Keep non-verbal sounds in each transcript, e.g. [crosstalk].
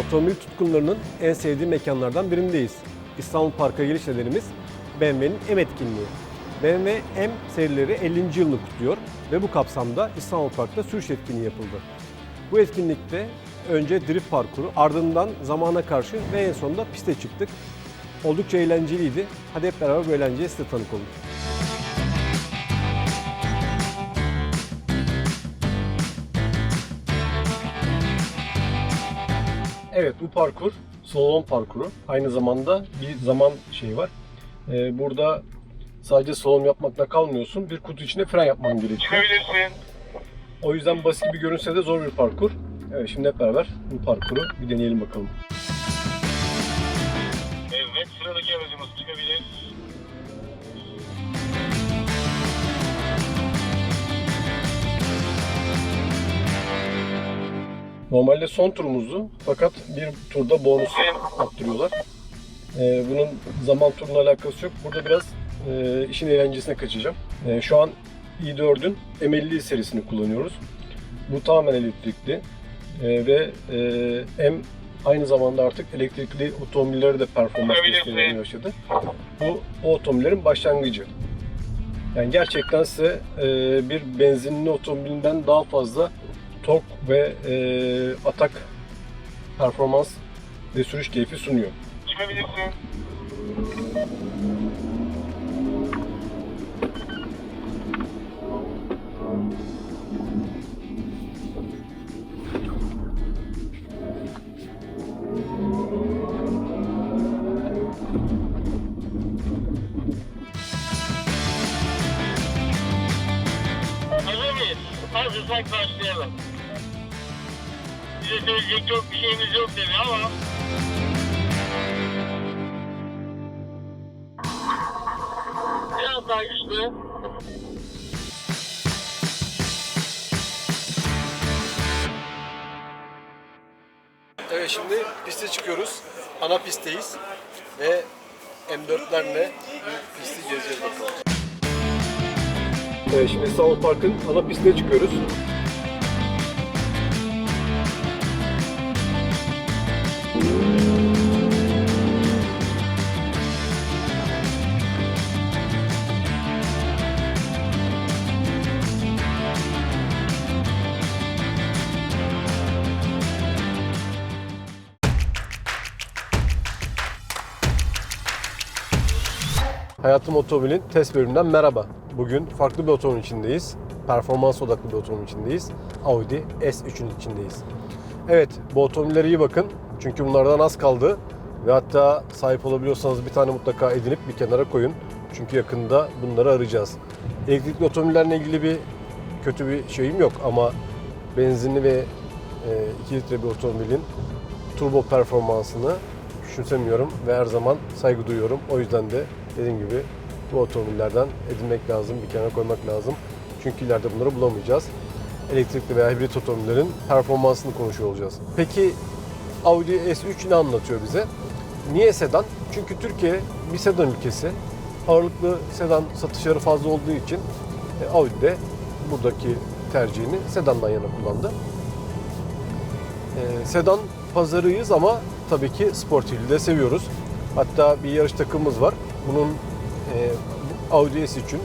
Otomobil tutkunlarının en sevdiği mekanlardan birindeyiz. İstanbul Park'a geliş nedenimiz BMW'nin M etkinliği. BMW M serileri 50. yılını kutluyor ve bu kapsamda İstanbul Park'ta sürüş etkinliği yapıldı. Bu etkinlikte önce drift parkuru, ardından zamana karşı ve en sonunda piste çıktık. Oldukça eğlenceliydi. Hadi hep beraber bu eğlenceye size tanık olun. Evet bu parkur slalom parkuru. Aynı zamanda bir zaman şeyi var. Ee, burada sadece slalom yapmakla kalmıyorsun. Bir kutu içinde fren yapman gerekiyor. O yüzden basit bir görünse de zor bir parkur. Evet şimdi hep beraber bu parkuru bir deneyelim bakalım. Evet sıradaki aracımız çıkabilir. Normalde son turumuzdu fakat bir turda bonus attırıyorlar. Ee, bunun zaman turuna alakası yok. Burada biraz e, işin eğlencesine kaçacağım. Ee, şu an i4'ün M50 serisini kullanıyoruz. Bu tamamen elektrikli Ee, ve e, M aynı zamanda artık elektrikli otomobillere de performans göstermeye başladı. Bu o otomobillerin başlangıcı. Yani gerçekten size e, bir benzinli otomobilinden daha fazla tork ve e, atak performans ve sürüş keyfi sunuyor. Çıkabilirsin. Hazırsak başlayalım. Söyleyecek çok bir şeyimiz yok dedi ama Biraz daha. Evet şimdi piste çıkıyoruz. Ana pistteyiz ve M4'lerle pisti gezeceğiz bakalım. Evet şimdi İstanbul Park'ın ana pistine çıkıyoruz. Hayatım Otomobil'in test bölümünden merhaba. Bugün farklı bir otomobil içindeyiz. Performans odaklı bir otomobil içindeyiz. Audi S3'ün içindeyiz. Evet, bu otomobillere iyi bakın. Çünkü bunlardan az kaldı. Ve hatta sahip olabiliyorsanız bir tane mutlaka edinip bir kenara koyun. Çünkü yakında bunları arayacağız. Elektrikli otomobillerle ilgili bir kötü bir şeyim yok ama benzinli ve e, 2 litre bir otomobilin turbo performansını küçümsemiyorum ve her zaman saygı duyuyorum. O yüzden de dediğim gibi bu otomobillerden edinmek lazım, bir kenara koymak lazım. Çünkü ileride bunları bulamayacağız. Elektrikli veya hibrit otomobillerin performansını konuşuyor olacağız. Peki Audi S3 ne anlatıyor bize? Niye sedan? Çünkü Türkiye bir sedan ülkesi. Ağırlıklı sedan satışları fazla olduğu için e, Audi de buradaki tercihini sedandan yana kullandı. E, sedan pazarıyız ama tabii ki sportifliği de seviyoruz. Hatta bir yarış takımımız var. Bunun e, Audi S3'ün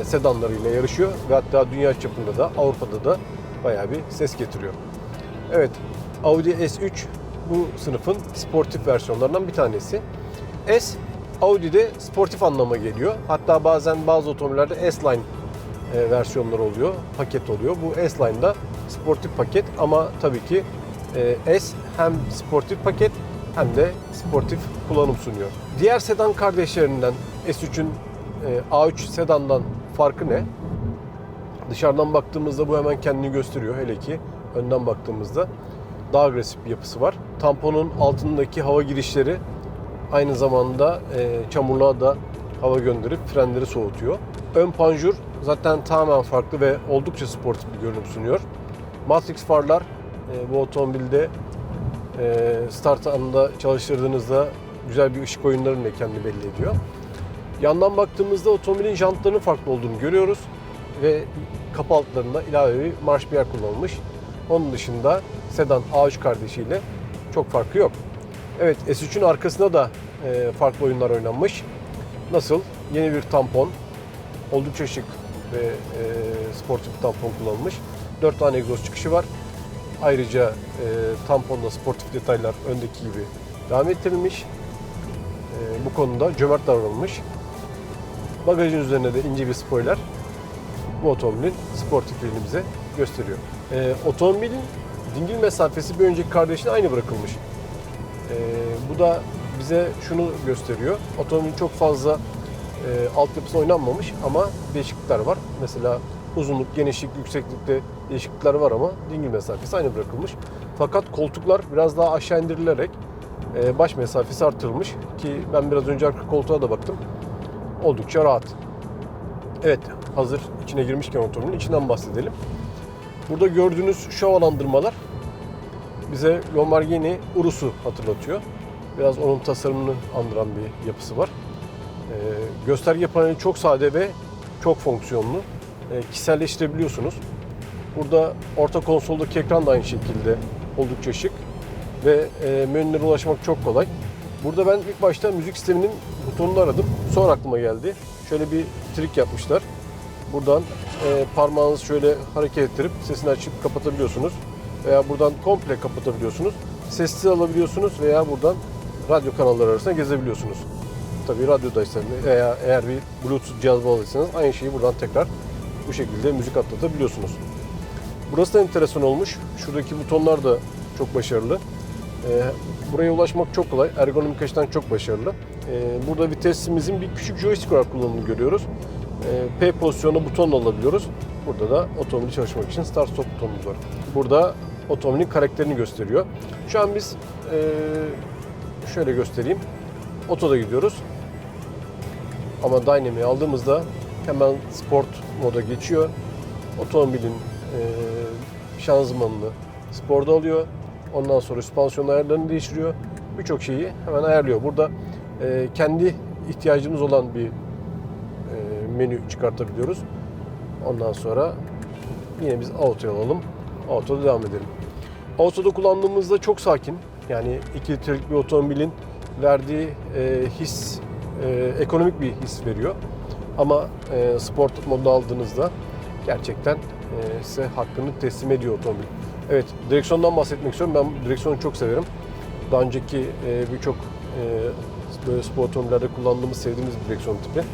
e, sedanlarıyla yarışıyor ve hatta dünya çapında da Avrupa'da da bayağı bir ses getiriyor. Evet, Audi S3 bu sınıfın sportif versiyonlarından bir tanesi. S Audi'de sportif anlama geliyor. Hatta bazen bazı otomobillerde S-Line e, versiyonları oluyor, paket oluyor. Bu S-Line'da sportif paket ama tabii ki e, S hem sportif paket hem de sportif kullanım sunuyor. Diğer sedan kardeşlerinden S3'ün e, A3 sedandan farkı ne? Dışarıdan baktığımızda bu hemen kendini gösteriyor. Hele ki önden baktığımızda daha agresif bir yapısı var. Tamponun altındaki hava girişleri aynı zamanda e, çamurluğa da hava gönderip frenleri soğutuyor. Ön panjur zaten tamamen farklı ve oldukça sportif bir görünüm sunuyor. Matrix farlar e, bu otomobilde start anında çalıştırdığınızda güzel bir ışık oyunlarıyla kendini belli ediyor. Yandan baktığımızda otomobilin jantlarının farklı olduğunu görüyoruz ve kapı altlarında ilave bir marş biyer kullanılmış. Onun dışında sedan A3 kardeşiyle çok farkı yok. Evet S3'ün arkasında da e, farklı oyunlar oynanmış. Nasıl? Yeni bir tampon. Oldukça şık ve e, sportif bir tampon kullanılmış. 4 tane egzoz çıkışı var. Ayrıca e, tamponda sportif detaylar öndeki gibi devam ettirilmiş. E, bu konuda cömert davranılmış. Bagajın üzerine de ince bir spoiler bu otomobilin sportifliğini bize gösteriyor. E, otomobilin dingil mesafesi bir önceki kardeşine aynı bırakılmış. E, bu da bize şunu gösteriyor. Otomobilin çok fazla e, altyapısı oynanmamış ama değişiklikler var. Mesela uzunluk, genişlik, yükseklikte değişiklikler var ama dingil mesafesi aynı bırakılmış. Fakat koltuklar biraz daha aşağı indirilerek e, baş mesafesi artırılmış ki ben biraz önce arka koltuğa da baktım. Oldukça rahat. Evet, hazır içine girmişken otomobilin içinden bahsedelim. Burada gördüğünüz şu havalandırmalar bize Lamborghini Urus'u hatırlatıyor. Biraz onun tasarımını andıran bir yapısı var. Ee, gösterge paneli çok sade ve çok fonksiyonlu. Ee, kişiselleştirebiliyorsunuz. Burada orta konsoldaki ekran da aynı şekilde oldukça şık ve e, menülere ulaşmak çok kolay. Burada ben ilk başta müzik sisteminin butonunu aradım. Sonra aklıma geldi. Şöyle bir trik yapmışlar. Buradan e, parmağınızı şöyle hareket ettirip sesini açıp kapatabiliyorsunuz. Veya buradan komple kapatabiliyorsunuz. Sessiz alabiliyorsunuz veya buradan radyo kanalları arasında gezebiliyorsunuz. Tabii radyodaysa veya eğer bir bluetooth cihaz bağlıysanız aynı şeyi buradan tekrar bu şekilde müzik atlatabiliyorsunuz. Burası da enteresan olmuş. Şuradaki butonlar da çok başarılı. Ee, buraya ulaşmak çok kolay. Ergonomik açıdan çok başarılı. Ee, burada vitesimizin bir küçük joystick olarak kullanımını görüyoruz. Ee, P pozisyonunda butonla alabiliyoruz. Burada da otomobili çalışmak için start stop butonumuz var. Burada otomobilin karakterini gösteriyor. Şu an biz şöyle göstereyim. Otoda gidiyoruz. Ama Dynamic'i aldığımızda hemen sport moda geçiyor. Otomobilin e, şanzımanını sporda alıyor. Ondan sonra süspansiyon ayarlarını değiştiriyor. Birçok şeyi hemen ayarlıyor. Burada e, kendi ihtiyacımız olan bir e, menü çıkartabiliyoruz. Ondan sonra yine biz auto'ya alalım. Auto'da devam edelim. Auto'da kullandığımızda çok sakin. Yani 2 litrelik bir otomobilin verdiği e, his e, ekonomik bir his veriyor. Ama e, sport modda aldığınızda gerçekten e, size hakkını teslim ediyor otomobil. Evet, direksiyondan bahsetmek istiyorum. Ben direksiyonu çok severim. Daha önceki e, birçok e, böyle spor otomobillerde kullandığımız, sevdiğimiz bir direksiyon tipi.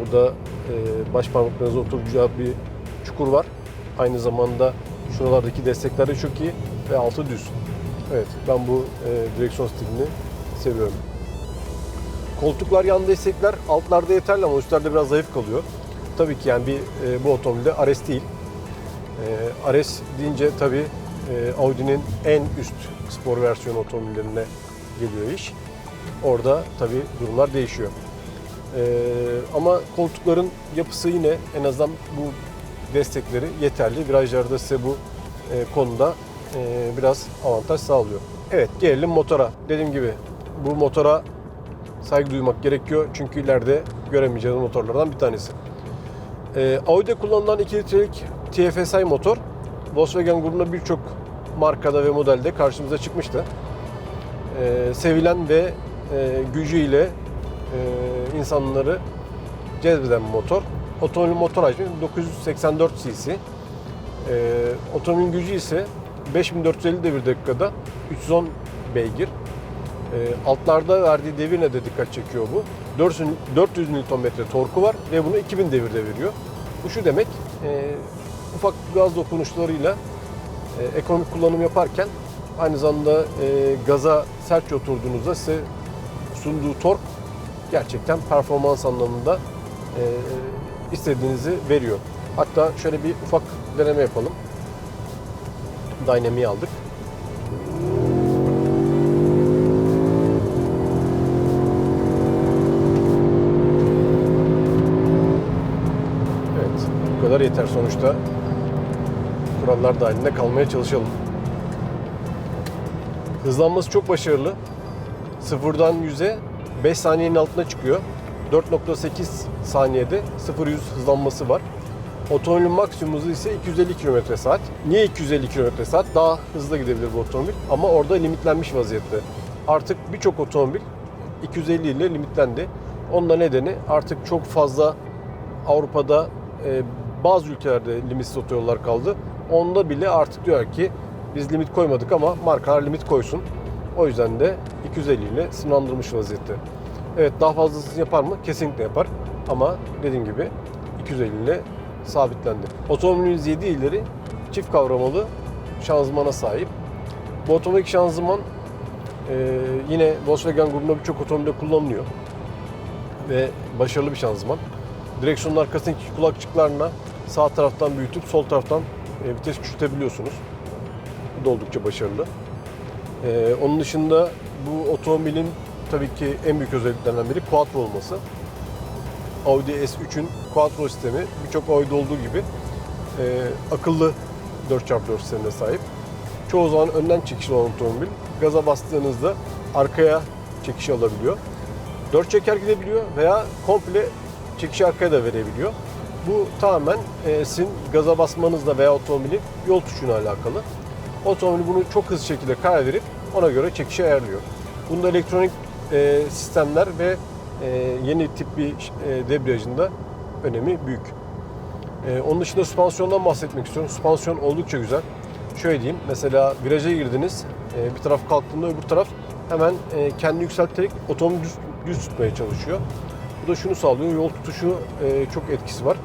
Burada e, baş parmaklarınızın oturacağı bir çukur var. Aynı zamanda şuralardaki destekler de çok iyi ve altı düz. Evet, ben bu e, direksiyon stilini seviyorum. Koltuklar yan destekler altlarda yeterli ama üstlerde biraz zayıf kalıyor. Tabii ki yani bir e, bu otomobilde RS değil. E, RS deyince tabii e, Audi'nin en üst spor versiyon otomobillerine geliyor iş. Orada tabii durumlar değişiyor. E, ama koltukların yapısı yine en azından bu destekleri yeterli. Virajlarda size bu e, konuda e, biraz avantaj sağlıyor. Evet gelelim motora. Dediğim gibi bu motora saygı duymak gerekiyor. Çünkü ileride göremeyeceğiniz motorlardan bir tanesi. Ee, Audi'de kullanılan 2 litrelik TFSI motor Volkswagen grubunda birçok markada ve modelde karşımıza çıkmıştı. Ee, sevilen ve e, gücüyle e, insanları cezbeden bir motor. Otomobil motor hacmi 984 cc. Ee, otomobilin gücü ise 5450 devir dakikada 310 beygir. E, altlarda verdiği devirle de dikkat çekiyor bu. 400, 400 Nm torku var ve bunu 2000 devirde veriyor. Bu şu demek, e, ufak gaz dokunuşlarıyla e, ekonomik kullanım yaparken aynı zamanda e, gaza sertçe oturduğunuzda size sunduğu tork gerçekten performans anlamında e, istediğinizi veriyor. Hatta şöyle bir ufak deneme yapalım. Dynamic'i aldık. Bu kadar yeter sonuçta. Kurallar dahilinde kalmaya çalışalım. Hızlanması çok başarılı. Sıfırdan 100'e 5 saniyenin altına çıkıyor. 4.8 saniyede 0-100 hızlanması var. Otomobilin maksimum hızı ise 250 km saat. Niye 250 km saat? Daha hızlı gidebilir bu otomobil ama orada limitlenmiş vaziyette. Artık birçok otomobil 250 ile limitlendi. Onun da nedeni artık çok fazla Avrupa'da e, bazı ülkelerde limitsiz otoyollar kaldı. Onda bile artık diyor ki biz limit koymadık ama markalar limit koysun. O yüzden de 250 ile sınırlandırılmış vaziyette. Evet daha fazlasını yapar mı? Kesinlikle yapar. Ama dediğim gibi 250 ile sabitlendi. Otomobilimiz 7 ileri çift kavramalı şanzımana sahip. Bu otomatik şanzıman e, yine Volkswagen grubunda birçok otomobilde kullanılıyor. Ve başarılı bir şanzıman. Direksiyonun arkasındaki kulakçıklarına sağ taraftan büyütüp sol taraftan e, vites küçültebiliyorsunuz. Bu da oldukça başarılı. E, onun dışında bu otomobilin tabii ki en büyük özelliklerinden biri Quattro olması. Audi S3'ün Quattro sistemi birçok Audi olduğu gibi e, akıllı 4x4 sistemine sahip. Çoğu zaman önden çekişli olan otomobil gaza bastığınızda arkaya çekiş alabiliyor. 4 çeker gidebiliyor veya komple çekişi arkaya da verebiliyor. Bu tamamen e, sizin gaza basmanızla veya otomobilin yol tuşuyla alakalı. Otomobil bunu çok hızlı şekilde karar verip ona göre çekişi ayarlıyor. Bunda elektronik e, sistemler ve e, yeni tip bir e, debriyajında önemi büyük. E, onun dışında süspansiyondan bahsetmek istiyorum. Süspansiyon oldukça güzel. Şöyle diyeyim, mesela viraja girdiniz, e, bir taraf kalktığında öbür taraf hemen e, kendini yükselterek otomobil düz, düz tutmaya çalışıyor. Bu da şunu sağlıyor, yol tutuşu e, çok etkisi var.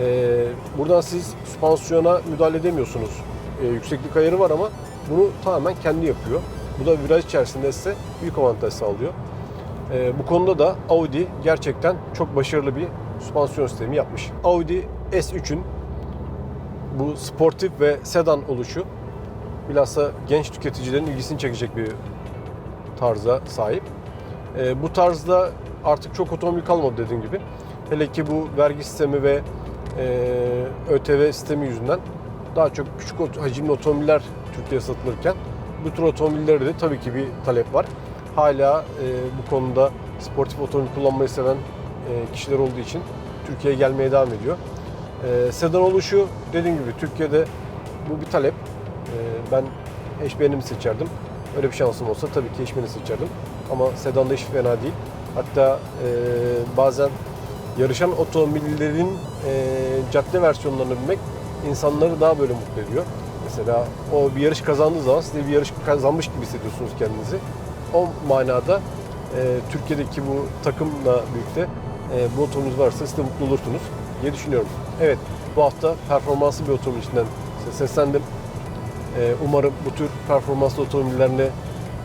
E, buradan siz süspansiyona müdahale edemiyorsunuz. E, yükseklik ayarı var ama bunu tamamen kendi yapıyor. Bu da viraj içerisinde size büyük avantaj sağlıyor. E, bu konuda da Audi gerçekten çok başarılı bir süspansiyon sistemi yapmış. Audi S3'ün bu sportif ve sedan oluşu bilhassa genç tüketicilerin ilgisini çekecek bir tarza sahip. E, bu tarzda artık çok otomobil kalmadı dediğim gibi. Hele ki bu vergi sistemi ve e, ÖTV sistemi yüzünden daha çok küçük hacimli otomobiller Türkiye'ye satılırken bu tür otomobillerde de tabii ki bir talep var. Hala e, bu konuda sportif otomobil kullanmayı seven e, kişiler olduğu için Türkiye'ye gelmeye devam ediyor. E, sedan oluşu dediğim gibi Türkiye'de bu bir talep. E, ben HB'ni seçerdim. Öyle bir şansım olsa tabii ki HB'ni seçerdim. Ama sedan da hiç fena değil. Hatta e, bazen yarışan otomobillerin e, cadde versiyonlarına binmek insanları daha böyle mutlu ediyor. Mesela o bir yarış kazandığı zaman siz de bir yarış kazanmış gibi hissediyorsunuz kendinizi. O manada e, Türkiye'deki bu takımla birlikte e, bu otomobil varsa siz de mutlu olursunuz diye düşünüyorum. Evet bu hafta performanslı bir otomobil içinden seslendim. E, umarım bu tür performanslı otomobillerine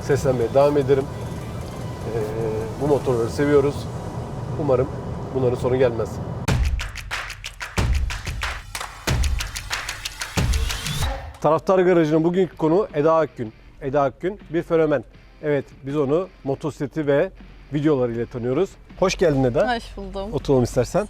seslenmeye devam ederim. Bu motorları seviyoruz. Umarım bunların sonu gelmez. Taraftar Garajı'nın bugünkü konu Eda Akgün. Eda Akgün bir fenomen. Evet biz onu motosikleti ve videolarıyla tanıyoruz. Hoş geldin Eda. Hoş buldum. Oturalım istersen.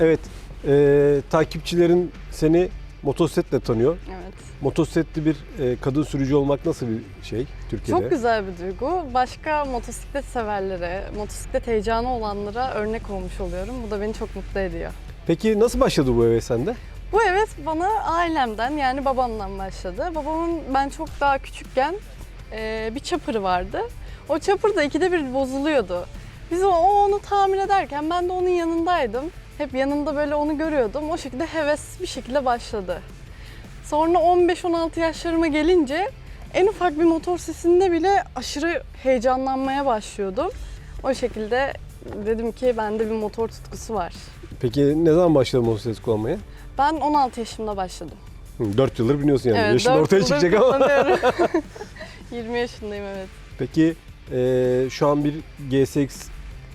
Evet e, takipçilerin seni motosikletle tanıyor. Evet. Motosikletli bir e, kadın sürücü olmak nasıl bir şey Türkiye'de? Çok güzel bir duygu. Başka motosiklet severlere, motosiklet heyecanı olanlara örnek olmuş oluyorum. Bu da beni çok mutlu ediyor. Peki nasıl başladı bu heves sende? Bu evet bana ailemden yani babamdan başladı. Babamın ben çok daha küçükken e, bir çapırı vardı. O çapır da ikide bir bozuluyordu. Biz o, o onu tamir ederken ben de onun yanındaydım. Hep yanında böyle onu görüyordum. O şekilde heves bir şekilde başladı. Sonra 15-16 yaşlarıma gelince en ufak bir motor sesinde bile aşırı heyecanlanmaya başlıyordum. O şekilde dedim ki bende bir motor tutkusu var. Peki ne zaman başladın motosiklet kullanmaya? Ben 16 yaşımda başladım. 4 yıldır biniyorsun yani. Yaşın dört ortaya yıldır çıkacak ama. kullanıyorum. 20 [laughs] [laughs] yaşındayım evet. Peki e, şu an bir GSX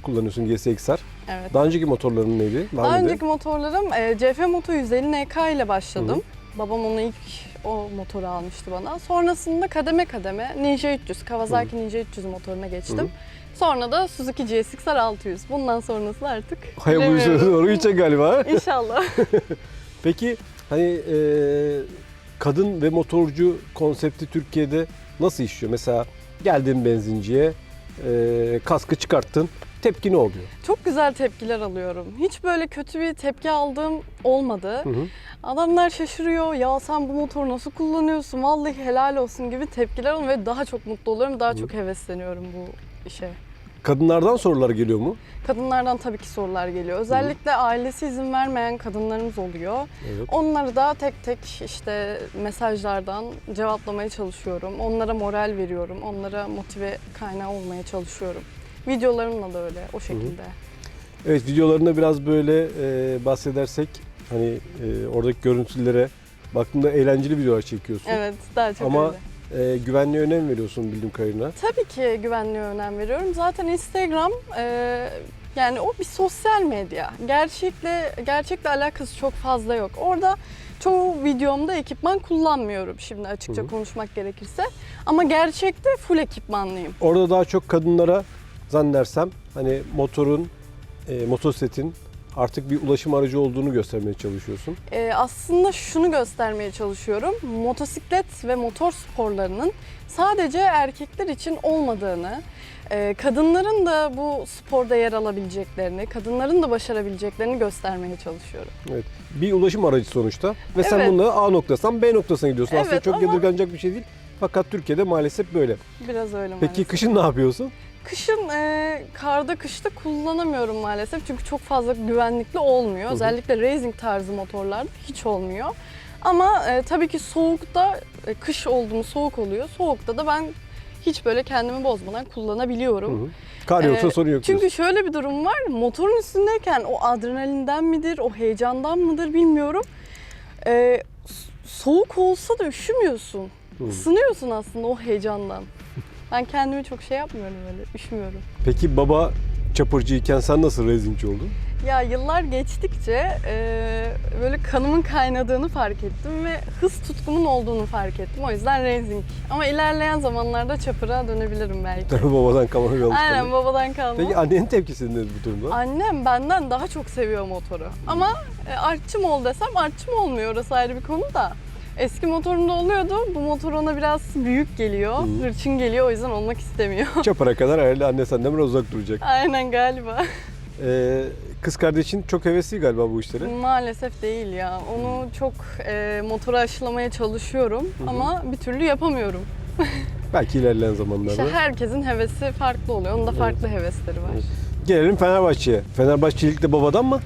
kullanıyorsun GSX'er. Evet. Daha önceki motorların neydi? Var Daha mıydı? önceki motorlarım e, CF Moto 150 NK ile başladım. Babam onu ilk o motoru almıştı bana. Sonrasında kademe kademe Ninja 300, Kawasaki Ninja 300 motoruna geçtim. Hı. Sonra da Suzuki GSX-R 600. Bundan sonrası artık Hayabusa bilemiyorum. doğru gidecek galiba. İnşallah. [laughs] [laughs] Peki hani e, kadın ve motorcu konsepti Türkiye'de nasıl işliyor? Mesela geldin benzinciye, e, kaskı çıkarttın, Tepki ne oluyor? Çok güzel tepkiler alıyorum. Hiç böyle kötü bir tepki aldığım olmadı. Hı hı. Adamlar şaşırıyor. Ya sen bu motoru nasıl kullanıyorsun? Vallahi helal olsun gibi tepkiler alıyorum ve daha çok mutlu oluyorum. Daha çok hevesleniyorum bu işe. Kadınlardan sorular geliyor mu? Kadınlardan tabii ki sorular geliyor. Özellikle ailesi izin vermeyen kadınlarımız oluyor. Evet. Onları da tek tek işte mesajlardan cevaplamaya çalışıyorum. Onlara moral veriyorum. Onlara motive kaynağı olmaya çalışıyorum. Videolarımla da öyle o şekilde. Evet videolarında biraz böyle e, bahsedersek hani e, oradaki görüntülere baktığında eğlenceli videolar çekiyorsun. Evet, daha çok Ama öyle. E, güvenliğe önem veriyorsun bildiğim kadarıyla. Tabii ki güvenliğe önem veriyorum. Zaten Instagram e, yani o bir sosyal medya. Gerçekle gerçekle alakası çok fazla yok. Orada çoğu videomda ekipman kullanmıyorum şimdi açıkça Hı hı. konuşmak gerekirse. Ama gerçekte full ekipmanlıyım. Orada daha çok kadınlara zannedersem hani motorun, e, motosikletin artık bir ulaşım aracı olduğunu göstermeye çalışıyorsun. E, aslında şunu göstermeye çalışıyorum. Motosiklet ve motor sporlarının sadece erkekler için olmadığını, e, kadınların da bu sporda yer alabileceklerini, kadınların da başarabileceklerini göstermeye çalışıyorum. Evet. Bir ulaşım aracı sonuçta ve sen Evet. bununla A noktasından B noktasına gidiyorsun. Aslında Evet, çok ama- yadırganacak bir şey değil. Fakat Türkiye'de maalesef böyle. Biraz öyle Peki maalesef. kışın ne yapıyorsun? Kışın e, karda kışta kullanamıyorum maalesef çünkü çok fazla güvenlikli olmuyor. Özellikle racing tarzı motorlarda hiç olmuyor. Ama e, tabii ki soğukta, e, kış oldu mu soğuk oluyor. Soğukta da ben hiç böyle kendimi bozmadan kullanabiliyorum. Hı hı. Kar yoksa Ee, sorun yok Çünkü diyorsun. şöyle bir durum var. Motorun üstündeyken o adrenalinden midir, o heyecandan mıdır bilmiyorum. E, s- soğuk olsa da üşümüyorsun. Hı. Isınıyorsun aslında o heyecandan. Ben kendimi çok şey yapmıyorum öyle, üşümüyorum. Peki baba çapırcıyken sen nasıl racingçi oldun? Ya yıllar geçtikçe e, böyle kanımın kaynadığını fark ettim ve hız tutkumun olduğunu fark ettim. O yüzden racing. Ama ilerleyen zamanlarda çapıra dönebilirim belki. Babadan kalan bir alışkanlık. Aynen babadan kalma. Peki annenin tepkisi nedir bu durumda? Annem benden daha çok seviyor motoru. Ama e, artçı mı ol desem artçı mı olmuyor orası ayrı bir konu da. Eski motorumda oluyordu. Bu motor ona biraz büyük geliyor, Hı. hırçın geliyor o yüzden olmak istemiyor. [laughs] Çapara kadar herhalde anne senden biraz uzak duracak. Aynen galiba. Ee, kız kardeşin çok hevesli galiba bu işlere. Maalesef değil ya. Onu çok e, motora aşılamaya çalışıyorum hı. ama bir türlü yapamıyorum. [laughs] Belki ilerleyen zamanlarda. İşte herkesin hevesi farklı oluyor. Onun da farklı hevesleri var. Evet. Gelelim Fenerbahçe'ye. Fenerbahçelik de babadan mı?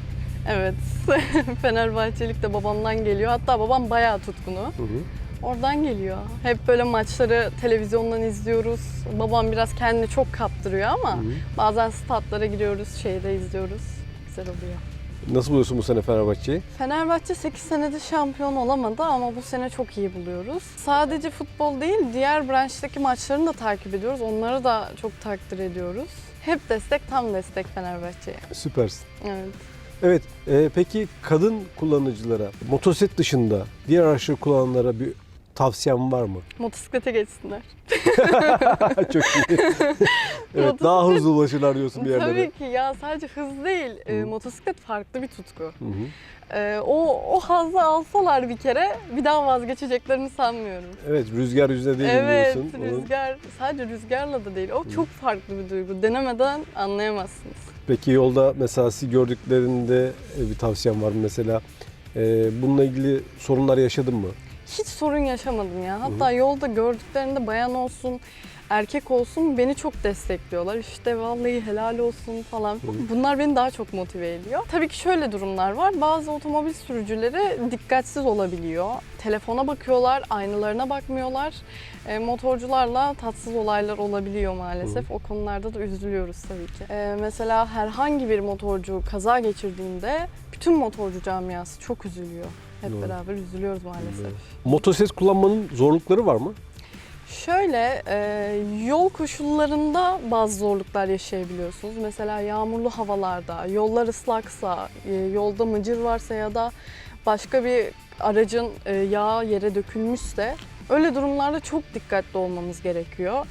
Evet. [laughs] Fenerbahçelik de babamdan geliyor. Hatta babam bayağı tutkunu. Hı hı. Oradan geliyor. Hep böyle maçları televizyondan izliyoruz. Babam biraz kendini çok kaptırıyor ama Hı hı. bazen statlara giriyoruz, şeyde izliyoruz. Güzel oluyor. Nasıl buluyorsun bu sene Fenerbahçe'yi? Fenerbahçe 8 senedir şampiyon olamadı ama bu sene çok iyi buluyoruz. Sadece futbol değil, diğer branştaki maçlarını da takip ediyoruz. Onları da çok takdir ediyoruz. Hep destek, tam destek Fenerbahçe'ye. Süpersin. Evet. Evet, e, peki kadın kullanıcılara, motosiklet dışında diğer araçları kullananlara bir tavsiyen var mı? Motosiklete geçsinler. [laughs] Çok iyi. [laughs] evet, daha hızlı ulaşırlar diyorsun bir yerlere. Tabii ki ya sadece hız değil, e, Hı. motosiklet farklı bir tutku. Hı hı. E, o, o hazzı alsalar bir kere bir daha vazgeçeceklerini sanmıyorum. Evet, rüzgar yüzüne değil Evet, diyorsun. Onun- rüzgar sadece rüzgarla da değil. O çok farklı bir duygu. Denemeden anlayamazsınız. Peki yolda mesela sizi gördüklerinde e, bir tavsiyen var mı mesela? E, bununla ilgili sorunlar yaşadın mı? Hiç sorun yaşamadım ya. Hatta yolda gördüklerinde bayan olsun, erkek olsun beni çok destekliyorlar. İşte vallahi helal olsun falan. Bunlar beni daha çok motive ediyor. Tabii ki şöyle durumlar var. Bazı otomobil sürücüleri dikkatsiz olabiliyor. Telefona bakıyorlar, aynalarına bakmıyorlar. E, motorcularla tatsız olaylar olabiliyor maalesef. O konularda da üzülüyoruz tabii ki. E, mesela herhangi bir motorcu kaza geçirdiğinde bütün motorcu camiası çok üzülüyor. Hep Doğru. beraber üzülüyoruz maalesef. Doğru. Motosiklet kullanmanın zorlukları var mı? Şöyle e, yol koşullarında bazı zorluklar yaşayabiliyorsunuz. Mesela yağmurlu havalarda, yollar ıslaksa, e, yolda mıcır varsa ya da başka bir aracın e, yağı yere dökülmüşse öyle durumlarda çok dikkatli olmamız gerekiyor.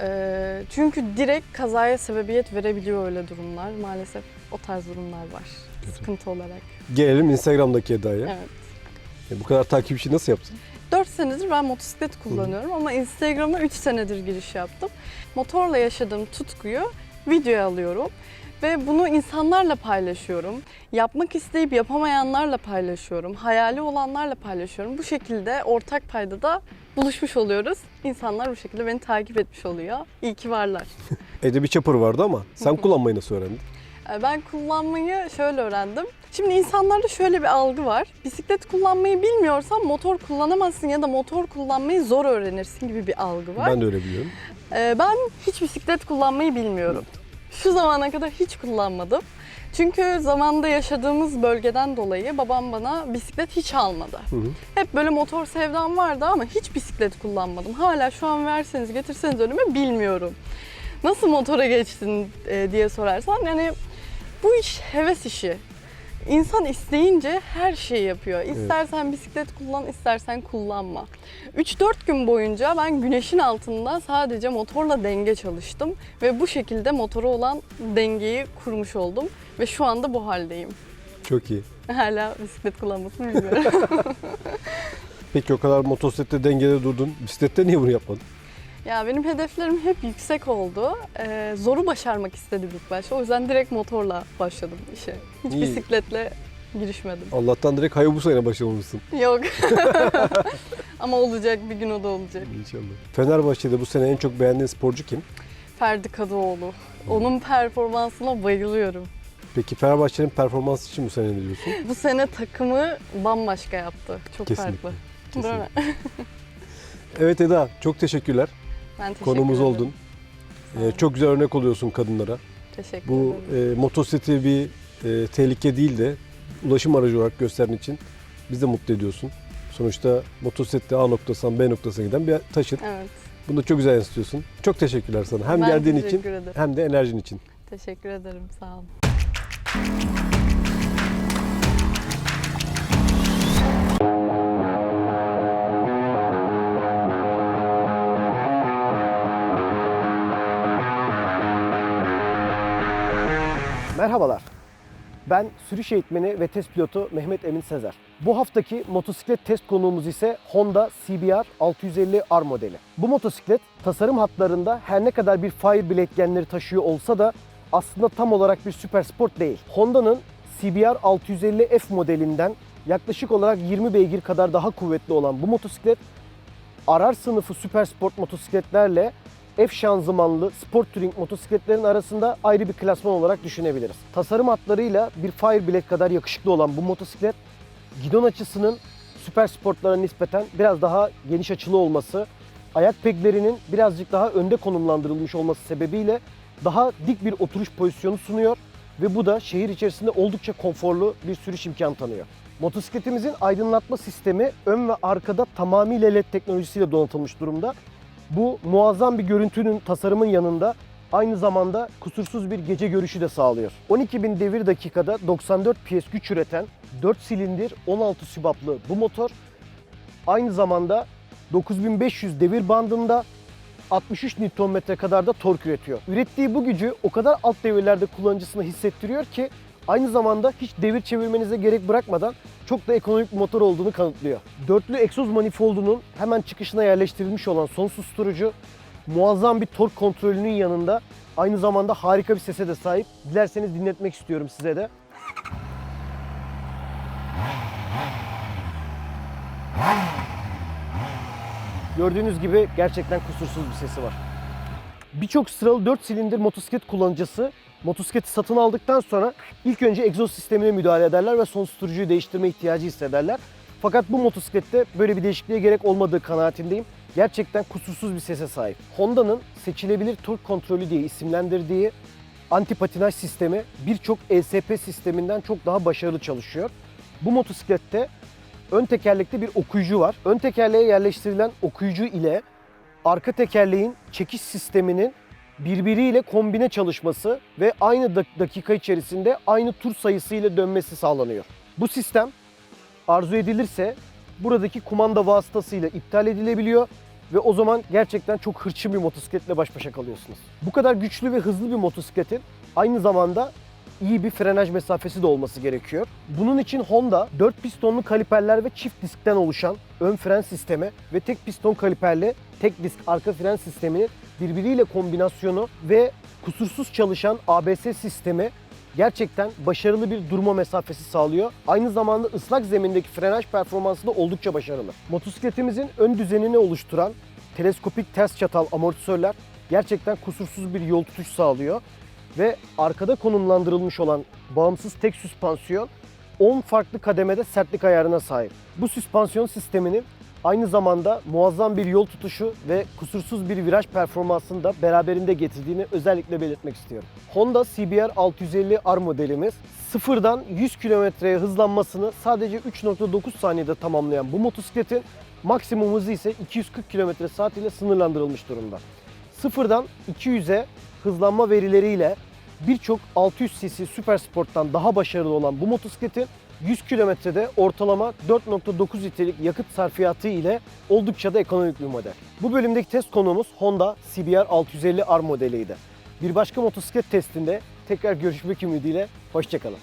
E, çünkü direkt kazaya sebebiyet verebiliyor öyle durumlar. Maalesef o tarz durumlar var. Kötü. Sıkıntı olarak. Gelelim Instagram'daki Eda'ya. Evet. E, bu kadar takipçi nasıl yaptın? 4 senedir ben motosiklet kullanıyorum ama Instagram'a 3 senedir giriş yaptım. Motorla yaşadığım tutkuyu videoya alıyorum ve bunu insanlarla paylaşıyorum. Yapmak isteyip yapamayanlarla paylaşıyorum. Hayali olanlarla paylaşıyorum. Bu şekilde ortak paydada buluşmuş oluyoruz. İnsanlar bu şekilde beni takip etmiş oluyor. İyi ki varlar. [laughs] Evde bir chopper vardı ama sen kullanmayı nasıl öğrendin? Ee, Ben kullanmayı şöyle öğrendim. Şimdi insanlarda şöyle bir algı var. Bisiklet kullanmayı bilmiyorsan motor kullanamazsın ya da motor kullanmayı zor öğrenirsin gibi bir algı var. Ben de öyle biliyorum. Ee, Ben hiç bisiklet kullanmayı bilmiyorum. Şu zamana kadar hiç kullanmadım. Çünkü zamanda yaşadığımız bölgeden dolayı babam bana bisiklet hiç almadı. Hı hı. Hep böyle motor sevdam vardı ama hiç bisiklet kullanmadım. Hala şu an verseniz getirseniz önüme bilmiyorum. Nasıl motora geçtin e, diye sorarsan yani bu iş heves işi. İnsan isteyince her şeyi yapıyor. İstersen bisiklet kullan, istersen kullanma. 3-4 gün boyunca ben güneşin altında sadece motorla denge çalıştım ve bu şekilde motora olan dengeyi kurmuş oldum ve şu anda bu haldeyim. Çok iyi. Hala bisiklet kullanmasını [laughs] bilmiyorum. Peki o kadar motosiklette dengede durdun. Bisiklette niye bunu yapmadın? Ya benim hedeflerim hep yüksek oldu. Ee, zoru başarmak istedim ilk başta. O yüzden direkt motorla başladım işe. Hiç İyi. bisikletle girişmedim. Allah'tan direkt Hayabusa'yla başlamamışsın. Yok. [laughs] [laughs] Ama olacak bir gün o da olacak. İnşallah. Fenerbahçe'de bu sene en çok beğendiğin sporcu kim? Ferdi Kadıoğlu. Onun performansına bayılıyorum. Peki Fenerbahçe'nin performansı için bu sene ne diyorsun? Bu sene takımı bambaşka yaptı. Çok Kesinlikle. farklı. Kesinlikle. [laughs] Evet Eda, çok teşekkürler. Ben teşekkür Konumuz ederim. oldun. Ee, çok güzel örnek oluyorsun kadınlara. Teşekkür Bu ederim. e, motosikleti bir e, tehlike değil de ulaşım aracı olarak gösterdiğin için bizi de mutlu ediyorsun. Sonuçta motosiklette A noktasından B noktasına giden bir taşıt. Evet. Bunu da çok güzel yansıtıyorsun. Çok teşekkürler sana. Hem ben geldiğin için ederim. hem de enerjin için. Teşekkür ederim. Sağ olun. Merhabalar. Ben sürüş eğitmeni ve test pilotu Mehmet Emin Sezer. Bu haftaki motosiklet test konuğumuz ise Honda CBR 650 R modeli. Bu motosiklet tasarım hatlarında her ne kadar bir fire bilekenleri taşıyor olsa da aslında tam olarak bir süper sport değil. Honda'nın CBR 650 F modelinden yaklaşık olarak 20 beygir kadar daha kuvvetli olan bu motosiklet arar sınıfı süper sport motosikletlerle F şanzımanlı sport touring motosikletlerin arasında ayrı bir klasman olarak düşünebiliriz. Tasarım hatlarıyla bir Fireblade kadar yakışıklı olan bu motosiklet gidon açısının süper sportlara nispeten biraz daha geniş açılı olması, ayak peglerinin birazcık daha önde konumlandırılmış olması sebebiyle daha dik bir oturuş pozisyonu sunuyor ve bu da şehir içerisinde oldukça konforlu bir sürüş imkanı tanıyor. Motosikletimizin aydınlatma sistemi ön ve arkada tamamıyla LED teknolojisiyle donatılmış durumda. Bu muazzam bir görüntünün tasarımın yanında aynı zamanda kusursuz bir gece görüşü de sağlıyor. 12.000 devir dakikada 94 PS güç üreten 4 silindir 16 sübaplı bu motor aynı zamanda 9500 devir bandında 63 Nm kadar da tork üretiyor. Ürettiği bu gücü o kadar alt devirlerde kullanıcısına hissettiriyor ki aynı zamanda hiç devir çevirmenize gerek bırakmadan çok da ekonomik bir motor olduğunu kanıtlıyor. Dörtlü egzoz manifoldunun hemen çıkışına yerleştirilmiş olan son susturucu muazzam bir tork kontrolünün yanında aynı zamanda harika bir sese de sahip. Dilerseniz dinletmek istiyorum size de. Gördüğünüz gibi gerçekten kusursuz bir sesi var. Birçok sıralı 4 silindir motosiklet kullanıcısı motosikleti satın aldıktan sonra ilk önce egzoz sistemine müdahale ederler ve son susturucuyu değiştirme ihtiyacı hissederler. Fakat bu motosiklette böyle bir değişikliğe gerek olmadığı kanaatindeyim. Gerçekten kusursuz bir sese sahip. Honda'nın seçilebilir tork kontrolü diye isimlendirdiği anti patinaj sistemi birçok ESP sisteminden çok daha başarılı çalışıyor. Bu motosiklette ön tekerlekte bir okuyucu var. Ön tekerleğe yerleştirilen okuyucu ile arka tekerleğin çekiş sisteminin birbiriyle kombine çalışması ve aynı dak- dakika içerisinde aynı tur sayısı ile dönmesi sağlanıyor. Bu sistem arzu edilirse buradaki kumanda vasıtasıyla iptal edilebiliyor ve o zaman gerçekten çok hırçın bir motosikletle baş başa kalıyorsunuz. Bu kadar güçlü ve hızlı bir motosikletin aynı zamanda iyi bir frenaj mesafesi de olması gerekiyor. Bunun için Honda 4 pistonlu kaliperler ve çift diskten oluşan ön fren sistemi ve tek piston kaliperli tek disk arka fren sisteminin birbiriyle kombinasyonu ve kusursuz çalışan ABS sistemi gerçekten başarılı bir durma mesafesi sağlıyor. Aynı zamanda ıslak zemindeki frenaj performansı da oldukça başarılı. Motosikletimizin ön düzenini oluşturan teleskopik ters çatal amortisörler gerçekten kusursuz bir yol tutuş sağlıyor ve arkada konumlandırılmış olan bağımsız tek süspansiyon 10 farklı kademede sertlik ayarına sahip. Bu süspansiyon sisteminin aynı zamanda muazzam bir yol tutuşu ve kusursuz bir viraj performansını da beraberinde getirdiğini özellikle belirtmek istiyorum. Honda CBR 650R modelimiz sıfırdan 100 kilometreye hızlanmasını sadece 3.9 saniyede tamamlayan bu motosikletin maksimum hızı ise 240 km saat ile sınırlandırılmış durumda. Sıfırdan 200'e hızlanma verileriyle birçok 600 cc süper sporttan daha başarılı olan bu motosikletin 100 kilometrede ortalama 4.9 litrelik yakıt sarfiyatı ile oldukça da ekonomik bir model. Bu bölümdeki test konuğumuz Honda CBR 650R modeliydi. Bir başka motosiklet testinde tekrar görüşmek ümidiyle, hoşçakalın.